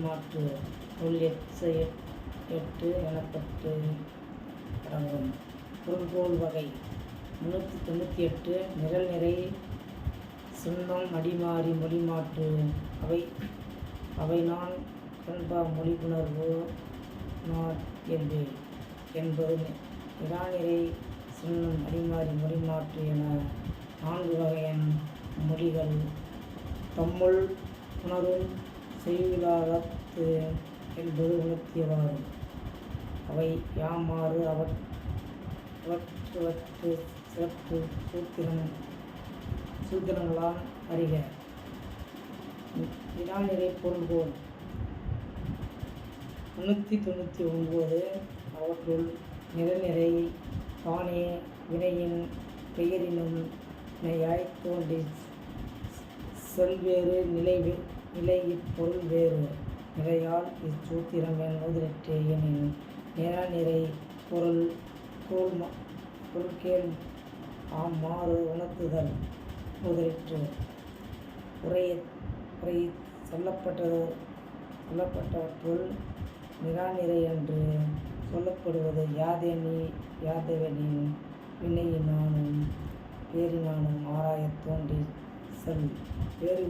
மாற்று உள் எச்ச எட்டு எனப்பட்டு அடங்கும் பொருள்கோள் வகை. முந்நூற்றி தொண்ணூற்றி எட்டு நிரல் நிறை சுண்ணம் அடிமாறி மொழி மாற்று. அவை அவை நான் கண்பா மொழிபுணர்வு நாட் என்பேன் என்பது நிராநிறை சுண்ணம் அடிமாறி மொழி மாற்று என நான்கு வகையான மொழிகள். தம்முள் உணரும் செய்யுளாதத்து என்பது உணர்த்தியவாறு அவை யாமாறு அவற் அவற்றுவற்று சிறப்பு சூத்திரம் சூத்திரங்களால் அறிக. வினாநிறை பொருள்கோள் முந்நூற்றி தொண்ணூற்றி ஒன்பது அவற்றுள் நிறநிறை தானே வினையின் பெயரினும் வினையாய் தோன்றி செல்வேறு நிலை நிலை இப்பொருள் வேறு. நிலையால் நூதிரட்டே எனினும் எனின் நிறநிறை பொருள் கோல் பொருட்கேள் ஆம் மாறு உணர்த்துதல் முதலிற்று உரைய உரை சொல்லப்பட்டது சொல்லப்பட்டவற்றுள் நிராநிறை என்று சொல்லப்படுவது யாதேனி யாதவெனின் வினையினானும் பேரினானும் ஆராயத் தோன்றி செல். வேறு